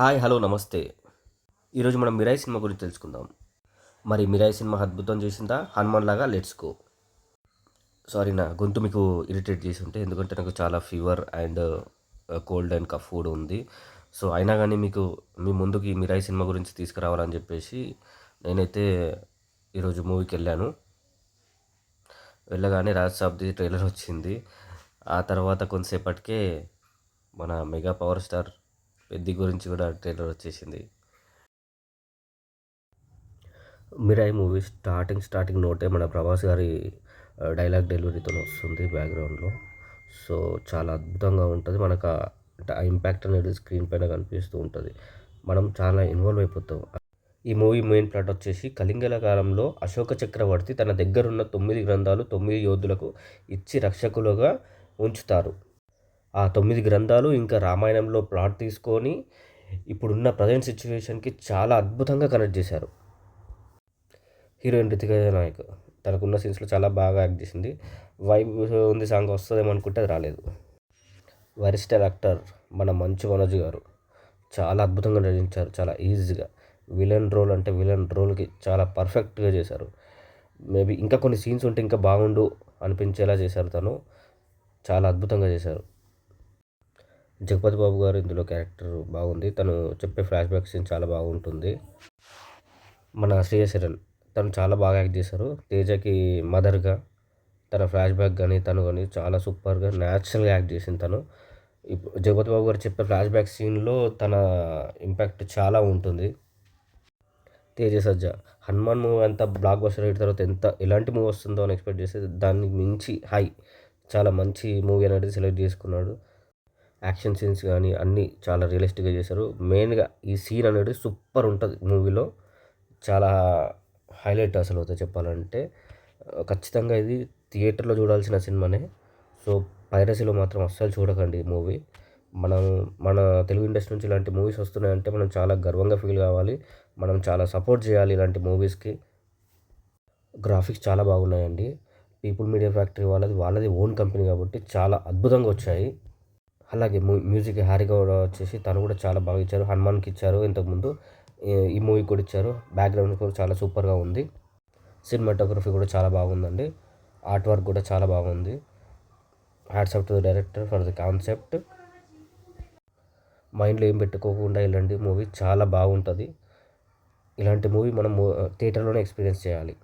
Hi hello నమస్తే. ఈరోజు మనం మిరాయి సినిమా గురించి తెలుసుకుందాం. మరి మిరాయి సినిమా అద్భుతం చేసిందా? హనుమాన్ లాగా లెట్స్ గో సారీ నా గొంతు మీకు ఇరిటేట్ చేసి ఉంటే ఎందుకంటే నాకు చాలా fever and cold and cough కూడా ఉంది. సో అయినా కానీ మీకు మీ ముందుకి మిరాయి సినిమా గురించి తీసుకురావాలని చెప్పేసి నేనైతే ఈరోజు మూవీకి వెళ్ళాను. వెళ్ళగానే రాజ్ సాబ్ది ట్రైలర్ వచ్చింది. ఆ తర్వాత కొంతసేపటికే మన మెగా పవర్ స్టార్ పెద్ది గురించి కూడా ట్రైలర్ వచ్చేసింది. మిరాయి మూవీ స్టార్టింగ్ స్టార్టింగ్ నోటే మన ప్రభాస్ గారి డైలాగ్ డెలివరీతో వస్తుంది బ్యాక్గ్రౌండ్లో. సో చాలా అద్భుతంగా ఉంటుంది. మనకు ఆ- ఆ ఇంపాక్ట్ అనేది స్క్రీన్ పైన కనిపిస్తూ ఉంటుంది. మనం చాలా ఇన్వాల్వ్ అయిపోతాం. ఈ మూవీ మెయిన్ ప్లాట్ వచ్చేసి కళింగల కాలంలో అశోక చక్రవర్తి తన దగ్గరున్న తొమ్మిది గ్రంథాలు తొమ్మిది యోధులకు ఇచ్చి రక్షకులుగా ఉంచుతారు. ఆ తొమ్మిది గ్రంథాలు ఇంకా రామాయణంలో ప్లాట్ తీసుకొని ఇప్పుడున్న ప్రజెంట్ సిచ్యువేషన్కి చాలా అద్భుతంగా కనెక్ట్ చేశారు. హీరోయిన్ రితిక నాయక్ తనకున్న సీన్స్లో చాలా బాగా యాక్ట్ చేసింది. వైబ్ ఉంది సాంగ్ వస్తుందేమో అనుకుంటే అది రాలేదు. వరిస్టర్ యాక్టర్ మన మంచు మనోజ్ గారు చాలా అద్భుతంగా నటించారు. చాలా ఈజీగా విలన్ రోల్ అంటే విలన్ రోల్కి చాలా పర్ఫెక్ట్గా చేశారు. మేబీ ఇంకా కొన్ని సీన్స్ ఉంటే ఇంకా బాగుండు అనిపించేలా చేశారు తను. చాలా అద్భుతంగా చేశారు. జగపతి బాబు గారు ఇందులో క్యారెక్టర్ బాగుంది. తను చెప్పే ఫ్లాష్ బ్యాక్ సీన్ చాలా బాగుంటుంది. మన శ్రీయశరణ్ తను చాలా బాగా యాక్ట్ చేశారు. తేజకి మదర్గా తన ఫ్లాష్ బ్యాక్ కానీ తను కానీ చాలా సూపర్గా న్యాచురల్గా యాక్ట్ చేసింది తను. ఇప్పుడు జగపతి బాబు గారు చెప్పే ఫ్లాష్ బ్యాక్ సీన్లో తన ఇంపాక్ట్ చాలా ఉంటుంది. తేజ సజ్జ హనుమాన్ మూవీ అంతా బ్లాక్ బస్టర్ అయిన తర్వాత ఎంత ఎలాంటి మూవీ వస్తుందో అని ఎక్స్పెక్ట్ చేస్తే దానికి మించి హై చాలా మంచి మూవీ అనేది సెలెక్ట్ చేసుకున్నాడు. యాక్షన్ సీన్స్ కానీ అన్నీ చాలా రియలిస్టిక్గా చేశారు. మెయిన్గా ఈ సీన్ అనేది సూపర్ ఉంటుంది మూవీలో. చాలా హైలైట్ అసలు అయితే చెప్పాలంటే. ఖచ్చితంగా ఇది థియేటర్లో చూడాల్సిన సినిమానే. సో పైరసీలో మాత్రం అస్సలు చూడకండి ఈ మూవీ. మనం మన తెలుగు ఇండస్ట్రీ నుంచి ఇలాంటి మూవీస్ వస్తున్నాయంటే మనం చాలా గర్వంగా ఫీల్ కావాలి. మనం చాలా సపోర్ట్ చేయాలి ఇలాంటి మూవీస్కి. గ్రాఫిక్స్ చాలా బాగున్నాయండి. పీపుల్ మీడియా ఫ్యాక్టరీ వాళ్ళది వాళ్ళది ఓన్ కంపెనీ కాబట్టి చాలా అద్భుతంగా వచ్చాయి. అలాగే మ్యూజిక్ హ్యారీ గౌడ్ వచ్చేసి తను కూడా చాలా బాగా ఇచ్చారు. హనుమాన్కి ఇచ్చారు ఇంతకుముందు. ఈ- ఈ మూవీ కూడా ఇచ్చారు. బ్యాక్గ్రౌండ్ కూడా చాలా సూపర్గా ఉంది. సినిమాటోగ్రఫీ కూడా చాలా బాగుందండి. ఆర్ట్ వర్క్ కూడా చాలా బాగుంది. Hats off to the director for the concept మైండ్లో ఏం పెట్టుకోకుండా ఇలాంటి మూవీ చాలా బాగుంటుంది. ఇలాంటి మూవీ మనం థియేటర్లోనే ఎక్స్పీరియన్స్ చేయాలి.